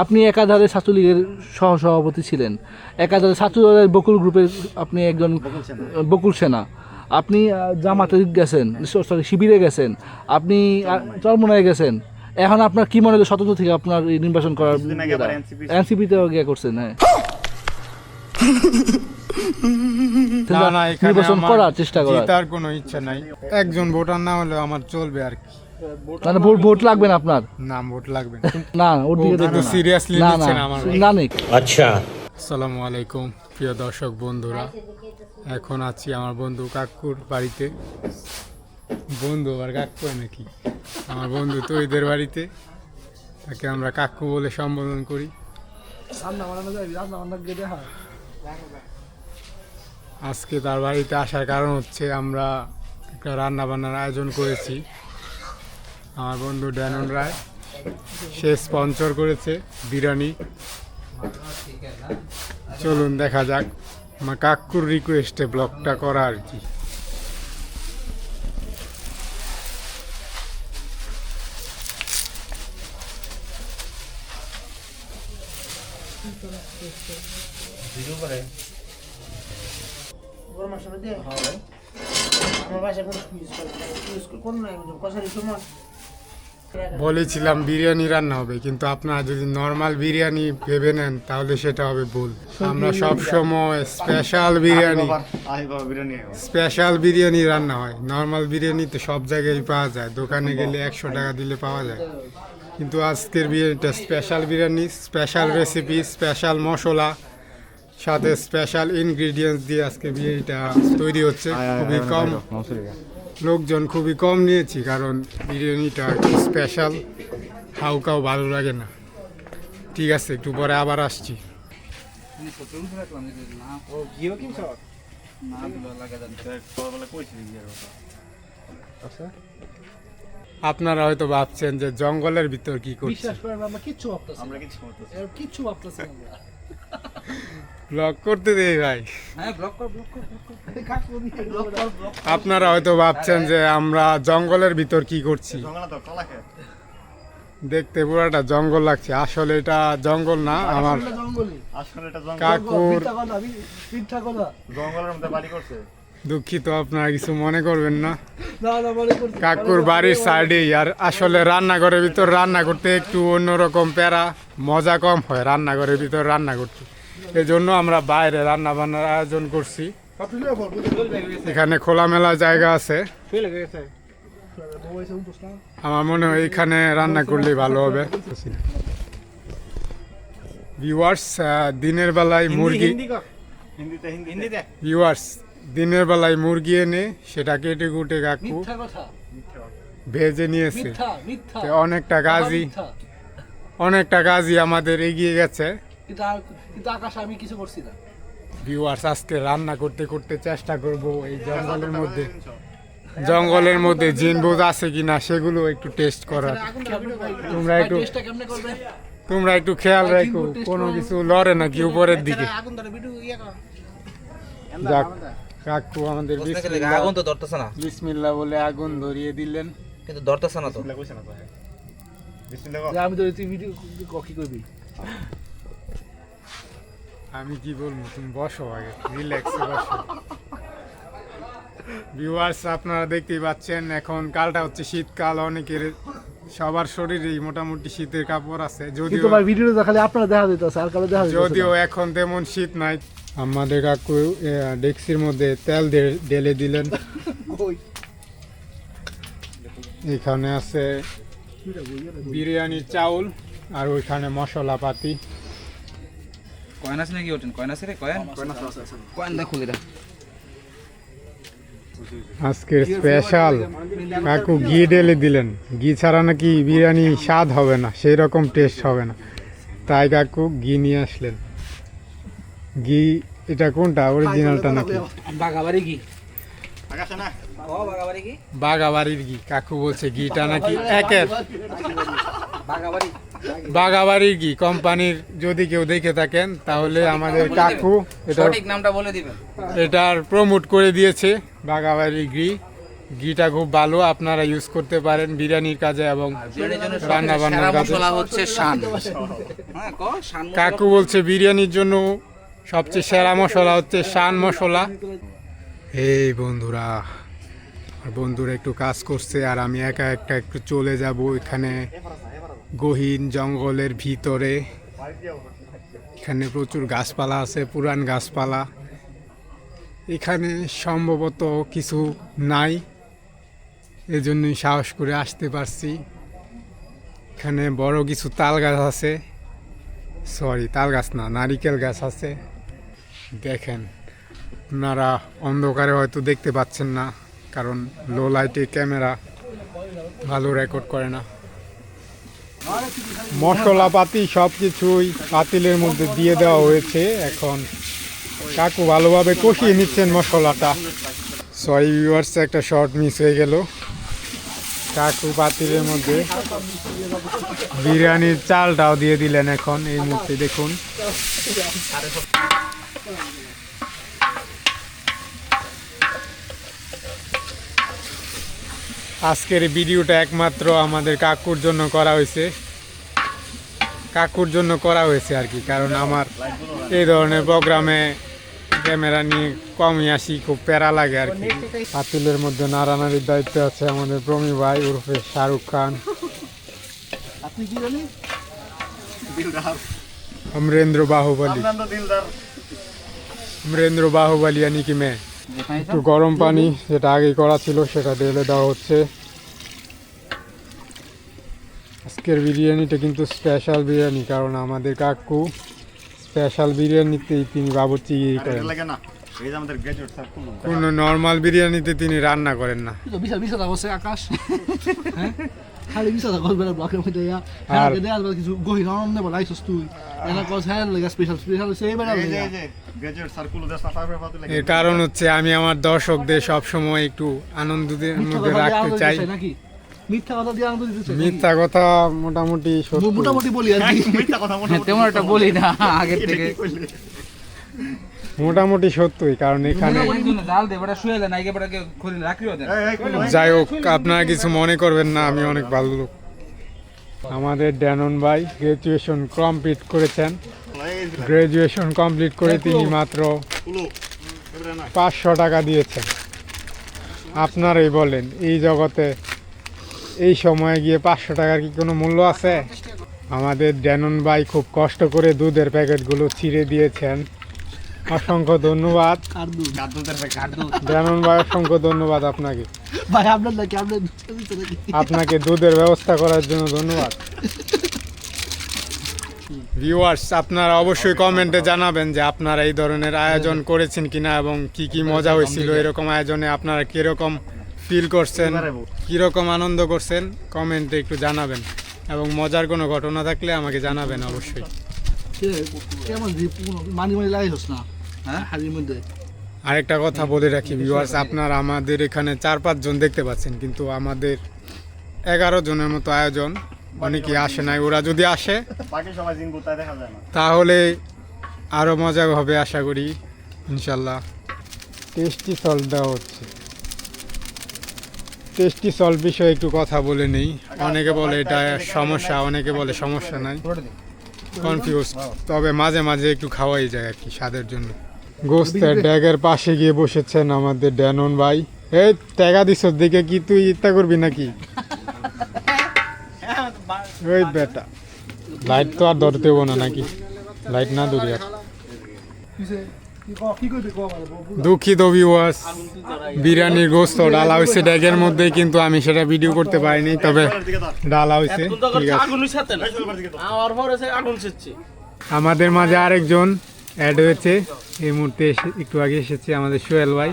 আপনি একাধারে ছাত্রলীগের সহসভাপতি ছিলেন। একাধারে ছাত্রদলের বকুল গ্রুপের আপনি একজন বকুল সেনা। আপনি জামাতে গেছেন সরি শিবিরে গেছেন আপনি চরমোনায়। গেছেন। এখন আপনার কি মনে হলো স্বতন্ত্র থেকে আপনার এই নির্বাচন করার আবার গিয়ে করছেন হ্যাঁ। না না নির্বাচন করার চেষ্টা করার। জেতার কোনো ইচ্ছা নাই। একজন ভোটার না হলে আমার চলবে আর কি। মানে ভোট ভোট লাগবে না আপনার? নাম ভোট লাগবে না। না ওর দিকে দেখবেন তো না। না না না আমার। না নেই আসসালামু আলাইকুম প্রিয় দর্শক বন্ধুরা। এখন আছি আমার বন্ধু কাকুর বাড়িতে। বন্ধু আবার কাকু নাকি? আমার বন্ধু তো এদের বাড়িতে। তাকে আমরা কাকু বলে সম্বোধন করি। আজকে তার বাড়িতে আসার কারণ হচ্ছে আমরা একটা রান্না বান্নার আয়োজন করেছি। আমার বন্ধু ড্যানন রায়, সে স্পন্সর করেছে বিরিয়ানি। চলুন দেখা যাক, আমার কাকুর রিকোয়েস্টে ব্লগটা করা আর কি। কোনো ইউজ করে কষারি সময় বলেছিলাম বিরিয়ানি রান্না হবে কিন্তু আপনারা যদি নর্মাল বিরিয়ানি ভেবে নেন তাহলে সেটা হবে ভুল আমরা সব সময় স্পেশাল বিরিয়ানি স্পেশাল বিরিয়ানি রান্না হয় নর্মাল বিরিয়ানি তো সব জায়গায় পাওয়া যায় দোকানে গেলে একশো টাকা দিলে পাওয়া যায় কিন্তু আজকের বিরিয়ানিটা special biryani special recipe special মশলা সাথে স্পেশাল ইনগ্রিডিয়েন্টস দিয়ে আজকে বিরিয়ানিটা তৈরি হচ্ছে খুবই কম লোকজন খুবই কম নিয়েছি কারণ বিরিয়ানিটা একটু স্পেশাল হাউকাও ভালো লাগে না। ঠিক আছে একটু পরে আবার আসছি। কথা আপনারা হয়তো ভাবছেন যে জঙ্গলের ভিতর কি করছি। বিশ্বাস করেন আমরা কিছু ব্লগ করতে দেই ভাই। হ্যাঁ block block block block block আপনারা হয়তো ভাবছেন যে আমরা জঙ্গলের ভিতর কি করছি। জঙ্গলে তো কলা খেত দেখতে পুরাটা জঙ্গল লাগছে। আসলে এটা জঙ্গল না আমার জঙ্গলি আসলে এটা জঙ্গল। কাকুর মিথ্যা কথা মিথ্যা কথা জঙ্গলের মধ্যে বাড়ি করছে। দুঃখিত আপনারা কিছু মনে করবেন না। না না করছি। কাকুর বাড়ির সাইডেই আর আসলে রান্নাঘরের ভিতর রান্না করতে একটু অন্যরকম প্যারা মজা কম হয় রান্নাঘরের ভিতর রান্না করতে। এই জন্য আমরা বাইরে রান্না বান্নার আয়োজন করছি। এখানে খোলামেলা জায়গা আছে। আমার মনে হয় এখানে রান্না করলেই ভালো হবে। ভিউয়ার্স দিনের বেলায় মুরগি হিন্দিতে হিন্দিতে। ভিউয়ার্স দিনের বেলায় মুরগি এনে সেটা কেটে কুটে কাকু। ভেজে নিয়েছে। মিথ্যা মিথ্যা। তো অনেকটা মিথ্যা। অনেকটা কাজই আমাদের এগিয়ে গেছে। কিন্তু আকাশ আমি কিছু করছি না। ভিউয়ার্স আজকে রান্না করতে করতে চেষ্টা করব এই জঙ্গলের মধ্যে। জঙ্গলের মধ্যে জিনবোজ আছে কিনা সেগুলো একটু টেস্ট করার। তোমরা একটু টেস্টটা কেমনে করবে? তোমরা একটু খেয়াল রাখো কোনো কিছু লড়ে নাকি উপরের দিকে। ইয়ে যাক কাকু আমাদের আগুন তো ধরতেছে না। বিসমিল্লাহ বলে আগুন ধরিয়ে দিলেন। কিন্তু ধরতেছে না তো। আমি তো ভিডিও কি করবি? আমি কি বলব তুমি বসো আগে রিল্যাক্সে বসো। ভিউয়ার্স আপনারা দেখতেই পাচ্ছেন এখন কালটা হচ্ছে শীতকাল অনেকের সবার শরীরেই মোটামুটি শীতের কাপড় আছে যদিও ভাই ভিডিওতে দেখালে আপনারা দেখা যেতেছে আর কালো দেখা যদিও এখন তেমন শীত নাই। আমাদের কাকু ডেক্সির মধ্যে তেল ঢেলে দিলেন। এখানে আছে বিরিয়ানির চাউল আর ওইখানে মশলাপাতি। কয়েন আছে নাকি ওঠেন? কয়েন আছে রে কয়েন? কয়েন দেখো এটা আজকের স্পেশাল কাকু ঘি ঢেলে দিলেন। ঘি ছাড়া নাকি বিরিয়ানি স্বাদ হবে না সেই রকম টেস্ট হবে না। তাই কাকু ঘি নিয়ে আসলেন। ঘি এটা কোনটা? অরিজিনালটা নাকি? বাগাবাড়ি কি না ও বাগাবাড়ি কি বাগাবাড়ির ঘি। কাকু বলছে ঘিটা নাকি একের। বাগাবাড়ি বাগাবাড়ির ঘি কোম্পানির যদি কেউ দেখে থাকেন তাহলে আমাদের কাকু এটা সঠিক নামটা বলে দিবেন। এটার প্রমোট করে দিয়েছে বাগাবাড়ির ঘি। ঘিটা খুব ভালো আপনারা ইউজ করতে পারেন বিরিয়ানির কাজে এবং রান্না বান্নার কাজে। হচ্ছে শান। হ্যাঁ ক কাকু বলছে বিরিয়ানির জন্য সবচেয়ে সেরা মশলা হচ্ছে শান মশলা। এই বন্ধুরা আর বন্ধুরা একটু কাজ করছে আর আমি একা একটা একটু চলে যাব এখানে। গহীন জঙ্গলের ভিতরে। এখানে প্রচুর গাছপালা আছে, পুরান গাছপালা। এখানে সম্ভবত কিছু নাই। এজন্যই সাহস করে আসতে পারছি। এখানে বড় কিছু তাল গাছ আছে। সরি তাল গাছ না, নারিকেল গাছ আছে। দেখেন আপনারা অন্ধকারে হয়তো দেখতে পাচ্ছেন না, কারণ লো লাইটে ক্যামেরা ভালো রেকর্ড করে না। মশলাপাতি সব কিছুই পাতিলের মধ্যে দিয়ে দেওয়া হয়েছে। এখন কাকু ভালোভাবে কষিয়ে নিচ্ছেন মশলাটা। সরি ভিউয়ার্স একটা শর্ট মিস হয়ে গেল। কাকু পাতিলের মধ্যে বিরিয়ানির চালটাও দিয়ে দিলেন এখন। এই মুহূর্তে দেখুন। আজকের এই ভিডিওটা একমাত্র আমাদের কাকুর জন্য করা হয়েছে কাকুর জন্য করা হয়েছে আর কি কারণ আমার এই ধরনের প্রোগ্রামে ক্যামেরা নিয়ে কমই আসি খুব প্যারা লাগে আর কি পাতিলের মধ্যে নাড়ানাড়ির দায়িত্বে আছে আমাদের প্রমি ভাই উর্ফে শাহরুখ খান আপনি কি জানেন দিলদার अमरेंद्र बाहुबली আপনার তো দিলদার अमरेंद्र बाहुबली यानी कि मैं যেখানে একটু গরম পানি যেটা আগে করা ছিল সেটা ঢেলে দেওয়া হচ্ছে। আজকের বিরিয়ানিটা কিন্তু স্পেশাল বিরিয়ানি কারণ আমাদের কাকু স্পেশাল বিরিয়ানিতেই তিনি বাবুর্চি করেন। লাগে না এই যে আমাদের গ্র্যাজুয়েট স্যার কোন নর্মাল বিরিয়ানিতে তিনি রান্না করেন না। বিশাল বিশাল করছে আকাশ। হ্যাঁ? খালি বিশাল করবে না ব্লকের মধ্যে ইয়া আর- হ্যাঁ দেয়া আসবে কিছু গহিন অনম নেব লাইছস তুই এনা কস হ্যাঁ লাগা স্পেশাল স্পেশাল সেই বেলা এর কারণ হচ্ছে আমি আমার দর্শকদের সবসময় একটু আনন্দের মধ্যে রাখতে চাই। নাকি? মিথ্যা কথা দিয়ে আনন্দ দিতে মিথ্যা কথা মোটামুটি মোটামুটি বলি আর কি। মিথ্যা কথা মনে হ্যাঁ, তেমন একটা বলি না আগের থেকে। মোটামুটি সত্যই কারণ এখানে যাই হোক আপনারা কিছু মনে করবেন না আমি অনেক ভালো লোক। আমাদের ড্যানন ভাই গ্রাজুয়েশন কমপ্লিট করেছেন। গ্রাজুয়েশন কমপ্লিট করে তিনি মাত্র পাঁচশো টাকা দিয়েছেন। আপনারাই বলেন এই জগতে এই সময়ে গিয়ে পাঁচশো টাকার কি কোনো মূল্য আছে? আমাদের ড্যানন ভাই খুব কষ্ট করে দুধের প্যাকেটগুলো ছিঁড়ে দিয়েছেন। অসংখ্য ধন্যবাদ। ভাই অসংখ্য ধন্যবাদ আপনাকে। ভাই আপনার নাকি আপনার দুধ দিতে নাকি? আপনাকে দুধের ব্যবস্থা করার জন্য ধন্যবাদ। ভিউয়ার্স আপনারা অবশ্যই কমেন্টে জানাবেন যে আপনারা এই ধরনের আয়োজন করেছেন কিনা এবং কি কি মজা হয়েছিল এরকম আয়োজনে আপনারা কীরকম ফিল করছেন কীরকম আনন্দ করছেন কমেন্টে একটু জানাবেন। এবং মজার কোনো ঘটনা থাকলে আমাকে জানাবেন অবশ্যই। হ্যাঁ? হাড়ির মধ্যে। আরেকটা কথা বলে রাখি ভিউয়ার্স আপনারা আমাদের এখানে চার পাঁচজন দেখতে পাচ্ছেন কিন্তু আমাদের এগারো জনের মতো আয়োজন অনেকে আসে নাই। ওরা যদি আসে বাকি সবাই জিন বুতায় দেখা যায় না। তাহলে আরও মজা হবে আশা করি ইনশাল্লাহ। টেস্টি সল্ট দেওয়া হচ্ছে। টেস্টি সল্ট বিষয়ে একটু কথা বলে নেই। অনেকে বলে এটা সমস্যা অনেকে বলে সমস্যা নাই। কনফিউজ তবে মাঝে মাঝে একটু খাওয়াই যায় আর কি স্বাদের জন্য। গোস্তের ড্যাগের পাশে গিয়ে বসেছেন আমাদের ড্যানন ভাই। এই টাকা দিস দিকে কি তুই ইত্যা করবি নাকি? ওই বেটা। লাইট তো আর ধরতে হব না নাকি? লাইট না ধরি আর? দুঃখিত ভিউয়ার্স বিরিয়ানির গোস্ত ডালা হয়েছে ড্যাগের মধ্যে কিন্তু আমি সেটা ভিডিও করতে পারিনি তবে ডালা হয়েছে ঠিক আছে। আমাদের মাঝে আরেকজন অ্যাড হয়েছে। এই মুহূর্তে একটু আগে এসেছে আমাদের সোহেল ভাই।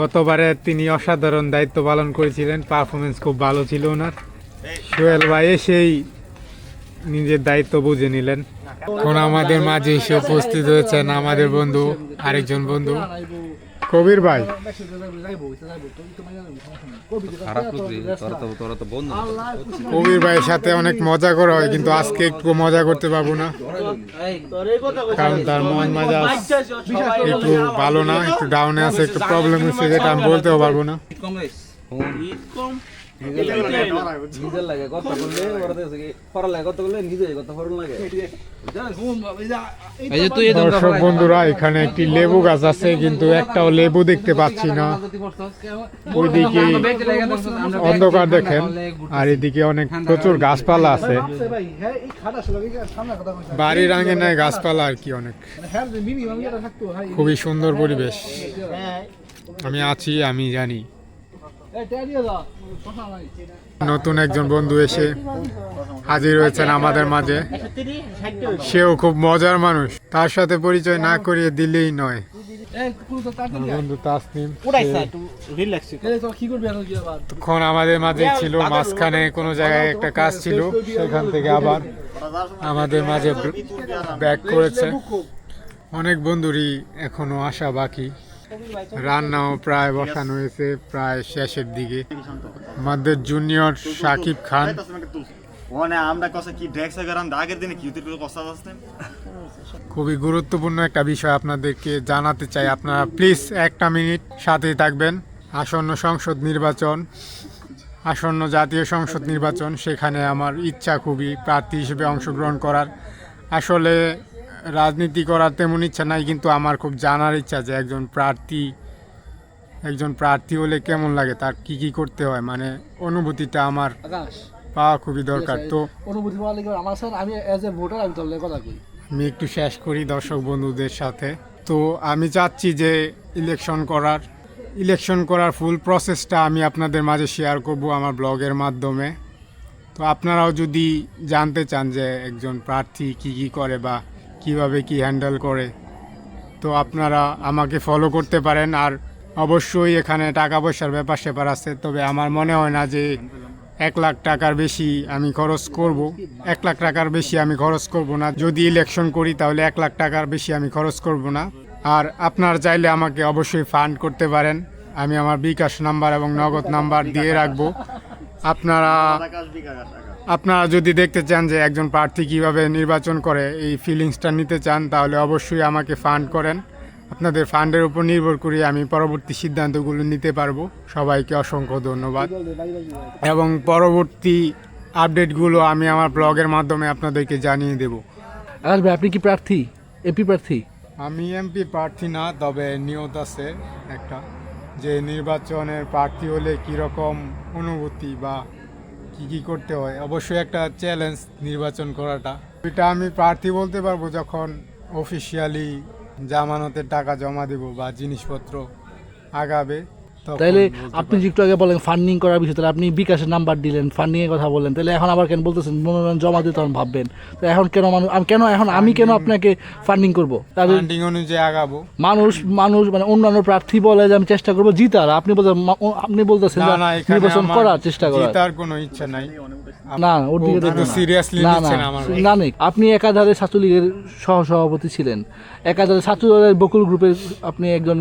গতবারে তিনি অসাধারণ দায়িত্ব পালন করেছিলেন। পারফরমেন্স খুব ভালো ছিল ওনার। সোহেল ভাই এসেই নিজের দায়িত্ব বুঝে নিলেন। এখন আমাদের মাঝে এসে উপস্থিত হয়েছেন আমাদের বন্ধু, আরেকজন বন্ধু। কবির ভাই। কবির ভাইয়ের সাথে অনেক মজা করা হয়, কিন্তু আজকে একটু মজা করতে পারব না। কারণ তার মন মাজা একটু ভালো না, একটু ডাউনে আছে, একটু প্রবলেম হচ্ছে, যেটা আমি বলতেও পারব না। নিজের লাগে কত করলে ওরা দেখছে কি লাগে কত করলে নিজে কত ফরন লাগে। এই যে তুই দর্শক বন্ধুরা এখানে একটি লেবু গাছ আছে কিন্তু একটাও লেবু দেখতে পাচ্ছি না। ওইদিকে অন্ধকার দেখেন আর এদিকে অনেক প্রচুর গাছপালা আছে। হ্যাঁ কথা বাড়ির আঙিনায় গাছপালা আর কি অনেক। হ্যাঁ খুবই সুন্দর পরিবেশ। আমি আছি আমি জানি। নতুন একজন বন্ধু এসে হাজির হয়েছেন আমাদের মাঝে। সেও খুব মজার মানুষ। তার সাথে পরিচয় না করিয়ে দিলেই নয়। বন্ধু তাসনিম তখন আমাদের মাঝে ছিল মাঝখানে কোনো জায়গায় একটা কাজ ছিল সেখান থেকে আবার আমাদের মাঝে ব্যাক করেছে। অনেক বন্ধুরই এখনও আসা বাকি। রান্নাও প্রায় বসানো হয়েছে প্রায় শেষের দিকে। আমাদের জুনিয়র সাকিব খান। খুবই গুরুত্বপূর্ণ একটা বিষয় আপনাদেরকে জানাতে চাই। আপনারা প্লিজ একটা মিনিট সাথে থাকবেন। আসন্ন সংসদ নির্বাচন আসন্ন জাতীয় সংসদ নির্বাচন সেখানে আমার ইচ্ছা খুবই প্রার্থী হিসেবে অংশগ্রহণ করার। আসলে রাজনীতি করার তেমন ইচ্ছা নাই কিন্তু আমার খুব জানার ইচ্ছা যে একজন প্রার্থী একজন প্রার্থী হলে কেমন লাগে তার কি কি করতে হয় মানে অনুভূতিটা আমার পাওয়া খুবই দরকার। তো অনুভূতি পাওয়া লাগে আমার স্যার আমি এজ এ ভোটার আমি কথা কই। আমি একটু শেষ করি দর্শক বন্ধুদের সাথে। তো আমি চাচ্ছি যে ইলেকশন করার ইলেকশন করার ফুল প্রসেসটা আমি আপনাদের মাঝে শেয়ার করব আমার ব্লগের মাধ্যমে। তো আপনারাও যদি জানতে চান যে একজন প্রার্থী কি কি করে বা কীভাবে কি হ্যান্ডেল করে। তো আপনারা আমাকে ফলো করতে পারেন আর অবশ্যই এখানে টাকা পয়সার ব্যাপার স্যাপার আছে, তবে আমার মনে হয় না যে এক লাখ টাকার বেশি আমি খরচ করব। এক লাখ টাকার বেশি আমি খরচ করব না। যদি ইলেকশন করি তাহলে এক লাখ টাকার বেশি আমি খরচ করব না। আর আপনার চাইলে আমাকে অবশ্যই ফান্ড করতে পারেন। আমি আমার বিকাশ নাম্বার এবং নগদ নাম্বার দিয়ে রাখব। আপনারা আপনারা যদি দেখতে চান যে একজন প্রার্থী কীভাবে নির্বাচন করে এই ফিলিংসটা নিতে চান তাহলে অবশ্যই আমাকে ফান্ড করেন। আপনাদের ফান্ডের উপর নির্ভর করে আমি পরবর্তী সিদ্ধান্তগুলো নিতে পারব। সবাইকে অসংখ্য ধন্যবাদ। এবং পরবর্তী আপডেটগুলো আমি আমার ব্লগের মাধ্যমে আপনাদেরকে জানিয়ে দেব। আপনি কি প্রার্থী? এপি প্রার্থী? আমি এমপি প্রার্থী না তবে নিয়ত আছে একটা। যে নির্বাচনের প্রার্থী হলে কীরকম অনুভূতি বা কি কি করতে হয়? অবশ্যই একটা চ্যালেঞ্জ নির্বাচন করাটা। এটা আমি প্রার্থী বলতে পারব যখন অফিসিয়ালি জামানতের টাকা জমা দেব বা জিনিসপত্র আগাবে। তাইলে আপনি যে একটু আগে বলেন ফান্ডিং করার বিষয় তাহলে আপনি বিকাশের নাম্বার দিলেন ফান্ডিং এর কথা বললেন তাহলে এখন আবার কেন বলতেছেন? মনোনয়ন জমা দিতে তখন ভাববেন। তো এখন কেন মানুষ আমি কেন এখন আমি কেন আপনাকে ফান্ডিং করব? তাহলে ফান্ডিং অনুযায়ী আগাবো। মানুষ মানুষ মানে অন্যান্য প্রার্থী বলে যে আমি চেষ্টা করব জিতার আপনি বলতে আপনি বলতেছেন না না নির্বাচন করার চেষ্টা করার। জেতার কোনো ইচ্ছা নাই। না ওর দিকে কিন্তু না। না না আপনি একাধারে ছাত্রলীগের সহ সভাপতি ছিলেন। একাধারে ছাত্রদলের বকুল গ্রুপের আপনি একজন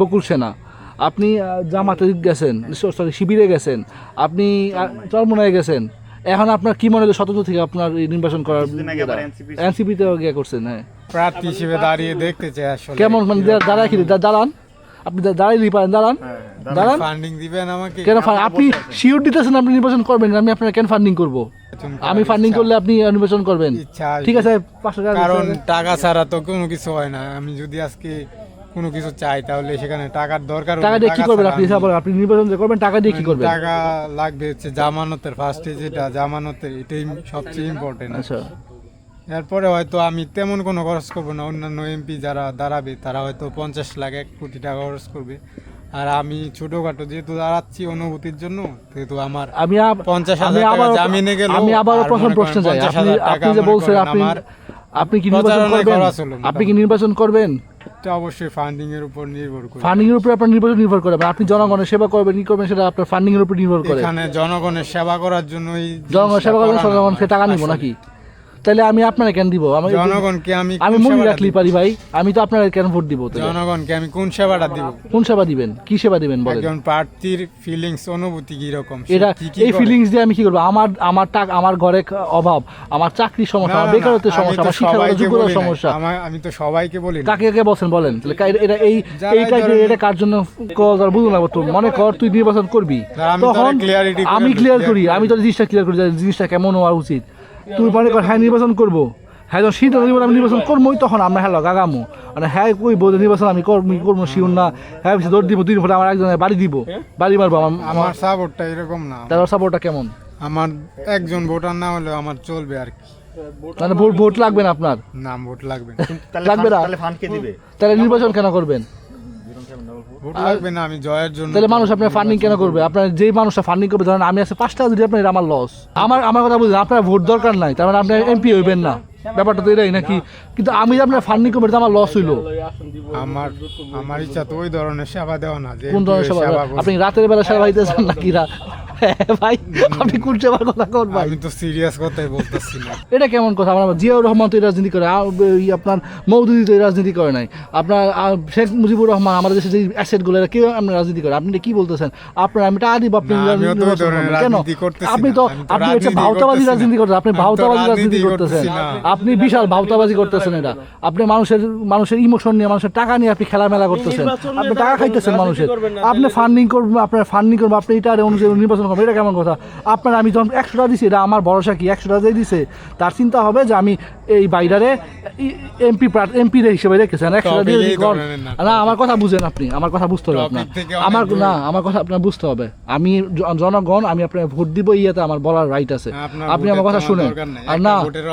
বকুল সেনা। আপনি জামাতে গেছেন সরি শিবিরে গেছেন আপনি চরমোনায় গেছেন এখন আপনার কি মনে হলো স্বতন্ত্র থেকে আপনার নির্বাচন করার এনসিপিতেও গিয়ে করছেন হ্যাঁ। প্রার্থী হিসেবে দাঁড়িয়ে দেখতে চাই আসলে। কেমন মানে দাঁড়ায় কি? দাঁড়ান। আপনি দাঁড়াইলেই পারেন দাঁড়ান। দাঁড়ান। ফান্ডিং দিবেন আমাকে? কেন আপনি শিওর দিতেছেন আপনি নির্বাচন করবেন আমি আপনার কেন ফান্ডিং করব? আমি ফান্ডিং করলে আপনি নির্বাচন করবেন। ঠিক আছে পাঁচশো টাকা কারণ টাকা ছাড়া তো কোনো কিছু হয় না। আমি যদি আজকে কোনো কিছু চাই তাহলে সেখানে টাকার দরকার টাকা দিয়ে কি করবেন আপনি? আপনি নির্বাচন করবেন টাকা দিয়ে কি করবেন? টাকা লাগবে হচ্ছে জামানতের ফার্স্টে যেটা জামানতের এটাই সবচেয়ে ইম্পর্টেন্ট আচ্ছা। এরপরে হয়তো আমি তেমন কোনো খরচ করব না অন্যান্য এমপি যারা দাঁড়াবে তারা হয়তো পঞ্চাশ লাখ এক কোটি টাকা খরচ করবে। আর আমি ছোটখাটো যেহেতু দাঁড়াচ্ছি অনুভূতির জন্য যেহেতু আমার আমি পঞ্চাশ হাজার টাকা জামিনে গেল আমি আবারও আর প্রথম প্রশ্ন যাই আপনি যে বলছেন আপনি আপনি কি নির্বাচন করবেন? আপনি কি নির্বাচন করবেন? এটা অবশ্যই ফান্ডিং এর উপর নির্ভর করে। ফান্ডিং এর উপর আপনার নির্ভর নির্ভর করে। আপনি জনগণের সেবা করবেন কি করবেন সেটা আপনার ফান্ডিং এর উপর নির্ভর করে। এখানে জনগণের সেবা করার জন্যই জনগণের সেবা সে টাকা নিব নাকি? তাহলে আমি আপনারা কেন দিব? আমি জনগণকে আমি আমি মনে রাখলি পারি ভাই। আমি তো আপনারা কেন ভোট দিব? জনগণকে আমি কোন সেবাটা দিব? কোন সেবা দিবেন? কি সেবা দিবেন বলেন? একজন প্রার্থীর ফিলিংস অনুভূতি কি রকম এটা এই ফিলিংস দিয়ে আমি কি করব? আমার আমার টাকা আমার ঘরে অভাব আমার চাকরির না, সমস্যা আমার বেকারত্বের সমস্যা আমার শিক্ষাগত যোগ্যতার সমস্যা। আমি তো সবাইকে বলি। কাকে কাকে বলছেন বলেন? তাহলে এটা এই এই কাজ এটা কার জন্য কল আর বুঝুন না তো মনে কর তুই নির্বাচন করবি। তখন আমি ক্লিয়ার করি আমি তো জিনিসটা ক্লিয়ার করি জিনিসটা কেমন হওয়া উচিত। তুই মনে কর হ্যাঁ নির্বাচন করব। হ্যাঁ যখন সিদ্ধান্ত নিব আমি নির্বাচন করবোই তখন আমরা হ্যাঁ গাগামো মানে হ্যাঁ কই বলতে নির্বাচন আমি করব করব শিউর না। হ্যাঁ বেশি দৌড় দিব দুই দিন আমার একজনের বাড়ি দিব। বাড়ি মারবো আমার আমার সাপোর্টটা এরকম না। তার সাপোর্টটা কেমন? আমার একজন ভোটার না হলেও আমার চলবে আর কি। মানে ভোট ভোট লাগবে না আপনার? নাম ভোট লাগবে লাগবে না। তাহলে ফান্ড কে দিবে? তাহলে নির্বাচন কেন করবেন? ভোট লাগবে না আমি জয়ের জন্য তাহলে মানুষ আপনার ফান্ডিং কেন করবে? আপনার যেই মানুষটা ফান্ডিং করবে ধরেন আমি আছে পাঁচ টাকা যদি আপনার এটা আমার লস আমার আমার কথা বুঝলেন আপনার ভোট দরকার নাই তার মানে আপনি এমপি হইবেন না। ব্যাপারটা তো এটাই নাকি? কিন্তু আমি যে আপনার ফান্ডিং করব এটা আমার লস হইল। আমার আমার ইচ্ছা তো ওই ধরনের সেবা দেওয়া না যে কোন ধরনের সেবা আপনি রাতের বেলা সেবা দিতেছেন নাকি হ্যাঁ, ভাই আপনি কোন সেবার কথা কোন ভাই? আমি তো সিরিয়াস কথাই বলতেছি না। এটা কেমন কথা? আমার জিয়াউর রহমান তো রাজনীতি করে এই আপনার মৌদুদি তো রাজনীতি করে নাই। আপনার শেখ মুজিবুর রহমান আমাদের দেশে যে অ্যাসেটগুলো এরা কেউ আপনার রাজনীতি করে? আপনি কি বলতেছেন? আপনার আমি টাকা দিব আপনি। কেন? আপনি তো আপনি হচ্ছে রাজনীতি করতেছেন আপনি ভাওতাবাজি রাজনীতি করতেছেন। আপনি বিশাল ভাওতাবাজি করতেছেন এটা। আপনি মানুষের মানুষের ইমোশন নিয়ে মানুষের টাকা নিয়ে আপনি খেলামেলা করতেছেন। আপনি টাকা খাইতেছেন মানুষের। আপনি ফান্ডিং করবেন আপনার ফান্ডিং করবেন আপনি এটা অনুযায়ী নির্বাচন করবেন এটা কেমন কথা? আপনার আমি যখন একশো টাকা দিছি এটা আমার ভরসা কি? একশো টাকা দিয়ে দিছে তার চিন্তা হবে যে আমি এই বাইরে এমপি এমপি হিসেবে রেখেছেন একশো টাকা দিয়ে না। আমার কথা বুঝেন আপনি আমার কথা বুঝতে হবে আপনার। আমার না আমার কথা আপনার বুঝতে হবে। আমি জনগণ আমি আপনার ভোট দিব ইয়েতে আমার বলার রাইট আছে। আপনি আমার কথা শুনেন। আর না ভোটেরও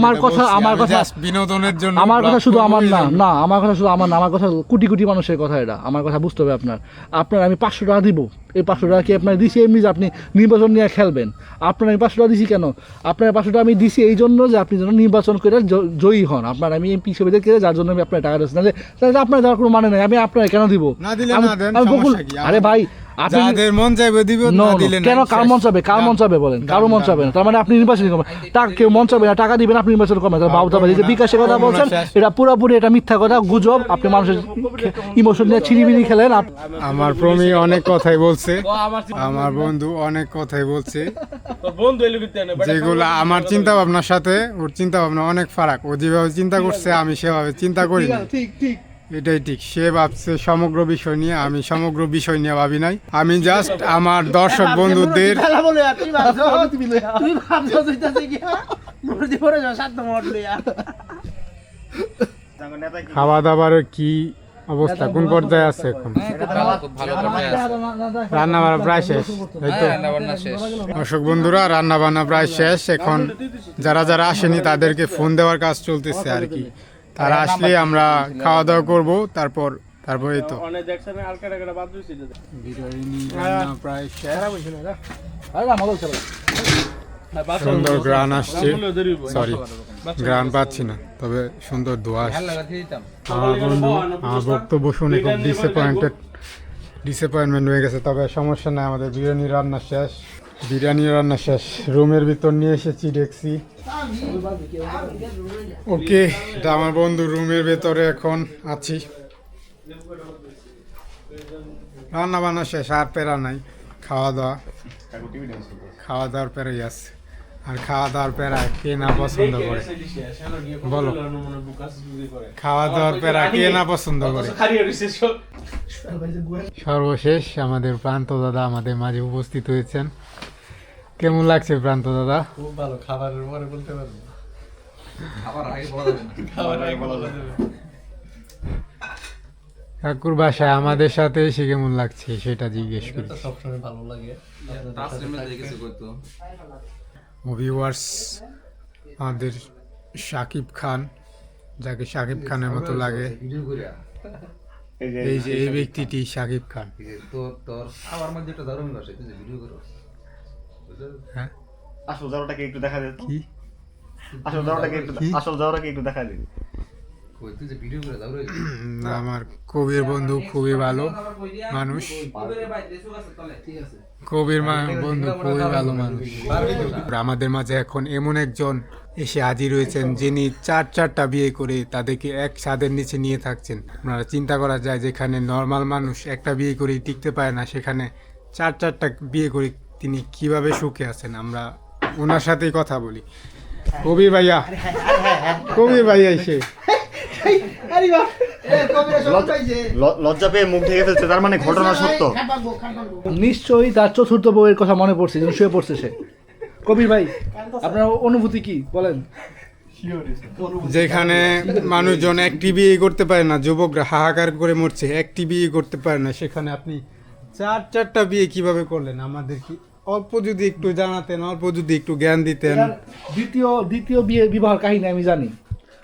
আমার কথা- আমার কথা- বিনোদনের জন্য আমার কথা শুধু আমার না না আমার কথা শুধু আমার না আমার কথা কোটি কোটি মানুষের কথা এটা আমার কথা বুঝতে হবে আপনার। আপনার আমি পাঁচশো টাকা দিব। এই পাঁচশো টাকা কি আপনার দিছি? এমনি যে আপনি নির্বাচন নিয়ে খেলবেন। আপনার আমি পাঁচশো টাকা দিছি কেন? আপনার পাঁচশো টাকা আমি দিছি এই জন্য যে আপনি যেন নির্বাচন করে জয়ী হন। আপনার আমি এমপি হিসেবে দেখে যার জন্য আমি আপনার টাকা দিচ্ছি তাহলে আপনার দেওয়ার কোনো মানে নেই। আমি আপনার কেন দিব? আমি- বকুল- আরে ভাই যাদের মন চাইবে দিব না দিলে কেন কার মন চাবে কার মন চাবে বলেন? কারও মন চাবে না। তার মানে আপনি নির্বাচন করবেন। টাকা কেউ মন চাবে না টাকা দিবেন আপনি নির্বাচন করবেন। তাহলে বাবুতা যে বিকাশের কথা বলছেন এটা পুরোপুরি এটা মিথ্যা কথা গুজব। আপনি মানুষের ইমোশন নিয়ে ছিড়িবিড়ি খেলেন আমার প্রমি অনেক কথাই বলছে। আমার বন্ধু অনেক কথাই বলছে। যেগুলো আমার চিন্তা ভাবনার সাথে ওর চিন্তা ভাবনা অনেক ফারাক। ও যেভাবে চিন্তা করছে আমি সেভাবে চিন্তা করি না। এটাই ঠিক। সে ভাবছে সমগ্র বিষয় নিয়ে আমি সমগ্র বিষয় নিয়ে ভাবি নাই। আমি জাস্ট আমার দর্শক বন্ধুদের খাওয়া দাওয়ার কি অবস্থা কোন পর্যায়ে আছে এখন? রান্না বান্না প্রায় শেষ অশোক বন্ধুরা রান্না বান্না প্রায় শেষ। এখন যারা যারা আসেনি তাদেরকে ফোন দেওয়ার কাজ চলতেছে আর কি। তারা আসলে আমরা খাওয়া দাওয়া করব তারপর তারপর এই তো। প্রায় শেষ। সুন্দর গ্রান আসছে। সরি গ্রান পাচ্ছি না তবে সুন্দর আসছে। আমার বন্ধু আমার বক্তব্য শুনে খুব ডিসঅ্যাপয়েন্টেড ডিসঅ্যাপয়েন্টমেন্ট হয়ে গেছে তবে সমস্যা নাই আমাদের বিরিয়ানি রান্না শেষ। বিরিয়ানি রান্না শেষ। রুমের ভিতর নিয়ে এসেছি দেখছি। ওকে এটা আমার বন্ধু রুমের ভেতরে এখন আছি। রান্না বান্না শেষ আর পেরা নাই খাওয়া দাওয়া। খাওয়া দাওয়ার পেরাই আছে। আর খাওয়া দাওয়ার পেরা কে না পছন্দ করে? বলো। খাওয়া দাওয়ার পেরা কে না পছন্দ করে? সর্বশেষ আমাদের প্রান্ত দাদা আমাদের মাঝে উপস্থিত হয়েছেন। কেমন লাগছে প্রান্ত দাদা? ঠাকুর বাসায় আমাদের সাথে এসে কেমন লাগছে সেটা জিজ্ঞেস করি। ভিউয়ার্স আমাদের শাকিব খান যাকে শাকিব খানের মতো লাগে এই যে এই যে এই ব্যক্তিটি শাকিব খান হ্যাঁ আসল জারোটাকে একটু দেখা দে কি আসল জারোটাকে একটু আসল জারোটাকে একটু দেখা আমার কবির বন্ধু খুবই ভালো মানুষ কবির বন্ধু, খুবই ভালো মানুষ। আমাদের মাঝে এখন এমন একজন এসে হাজির হয়েছেন, যিনি চার চারটা বিয়ে করে তাদেরকে এক ছাদের নিচে নিয়ে থাকছেন। আপনারা চিন্তা করা যায় যেখানে নর্মাল মানুষ একটা বিয়ে করে টিকতে পারে না, সেখানে চার চারটা বিয়ে করে তিনি কীভাবে সুখে আছেন? আমরা ওনার সাথেই কথা বলি। কবির ভাইয়া কবির ভাইয়া এসে। লজ্জা পেয়ে মুখ ঢেকে ফেলছে তার মানে ঘটনা সত্য। খাটবাগবো নিশ্চয়ই তার চতুর্থ বউয়ের কথা মনে পড়ছে যখন শুয়ে পড়ছে সে। কবির ভাই আপনার অনুভূতি কি? বলেন। যেখানে মানুষজন একটি বিয়ে করতে পারে না যুবকরা হাহাকার করে মরছে একটি বিয়ে করতে পারে না সেখানে আপনি চার চারটা বিয়ে কীভাবে করলেন? আমাদের কি অল্প যদি একটু জানাতেন অল্প যদি একটু জ্ঞান দিতেন। দ্বিতীয় দ্বিতীয় বিয়ে বিবাহের কাহিনী আমি জানি।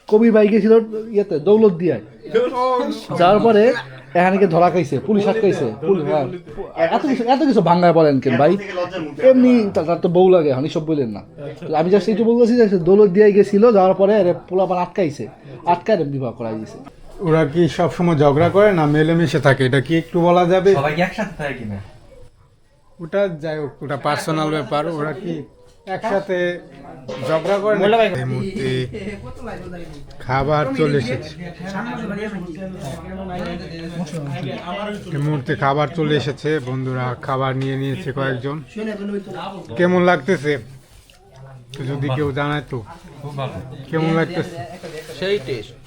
কবির ভাই গেছিল ইয়েতে দৌলত দিয়ায়। যাওয়ার পরে এখানে ধরা খাইছে পুলিশ আটকাইছে হ্যাঁ। এত কিছু এত কিছু ভাঙ্গায় বলেন কেন ভাই? এমনি তার তো বউ লাগে এখন সব বললেন না। আমি জাস্ট একটু বলতেছি যে দৌলত দিয়ে গেছিল যাওয়ার পরে পোলাপান আটকাইছে। আটকায় বিবাহ করা দিয়েছে ওরা কি সবসময় ঝগড়া করে না মেলেমিশে থাকে? এটা কি একটু বলা যাবে? সবাই একসাথে থাকে কিনা? ওটা যাই হোক ওটা পার্সোনাল ব্যাপার ওরা কি একসাথে ঝগড়া করে এই মুহূর্তে খাবার চলে এসেছে। এই মুহূর্তে খাবার চলে এসেছে। বন্ধুরা খাবার নিয়ে নিয়েছে কয়েকজন। কেমন লাগতেছে? যদি কেউ জানায় তো। কেমন লাগতেছে? সেই টেস্ট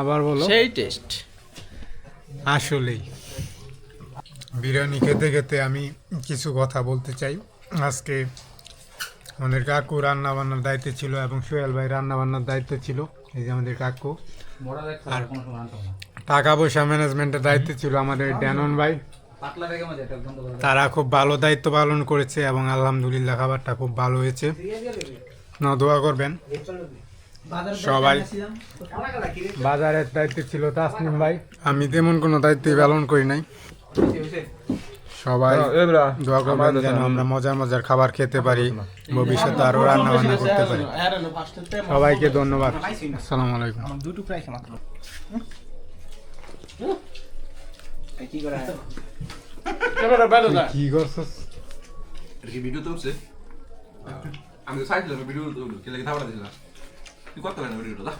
আবার বলো। সেই টেস্ট আসলেই। বিরিয়ানি খেতে খেতে আমি কিছু কথা বলতে চাই। আজকে আমাদের কাকু রান্না বান্নার দায়িত্বে ছিল এবং সোহেল ভাই রান্না বান্নার দায়িত্বে ছিল। এই যে আমাদের কাকু। আর টাকা পয়সা ম্যানেজমেন্টের দায়িত্বে ছিল আমাদের ড্যানন ভাই। তারা খুব ভালো দায়িত্ব পালন করেছে এবং আলহামদুলিল্লাহ খাবারটা খুব ভালো হয়েছে। না দোয়া করবেন। সবাই বাজারের দায়িত্বে ছিল তাসনিম ভাই। আমি তেমন কোনো দায়িত্বই পালন করি নাই। সবাই দোয়া করবেন যেন আমরা মজার মজার খাবার খেতে পারি ভবিষ্যতে আরও রান্না বান্না করতে পারি। সবাইকে ধন্যবাদ। আসসালামু আলাইকুম। দুটো প্রাইস মাত্র। কি করে? কি করছস? ভিডিও তুলছে আমি তো চাইছিলাম ভিডিও তুলবো কে লাগে থাপড়া দিছিলাম তুই করতে পারি না ভিডিওটা?